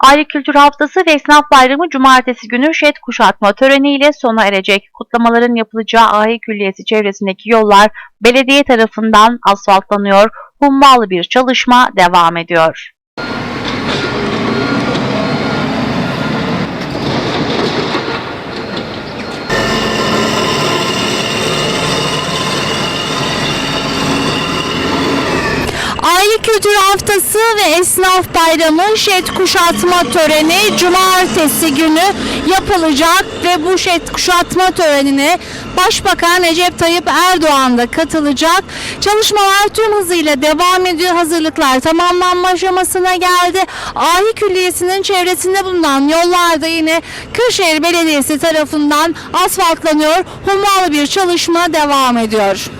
Aile Kültür Haftası ve Esnaf Bayramı Cumartesi günü şet kuşatma töreniyle sona erecek. Kutlamaların yapılacağı Ahi Külliyesi çevresindeki yollar belediye tarafından asfaltlanıyor. Hummalı bir çalışma devam ediyor. Aile Kültür Haftası ve Esnaf Bayramı şet kuşatma töreni cumartesi günü yapılacak ve bu şet kuşatma törenine Başbakan Recep Tayyip Erdoğan da katılacak. Çalışmalar tüm hızıyla devam ediyor. Hazırlıklar tamamlanma aşamasına geldi. Ahi Külliyesi'nin çevresinde bulunan yollarda yine Kırşehir Belediyesi tarafından asfaltlanıyor. Hummalı bir çalışma devam ediyor.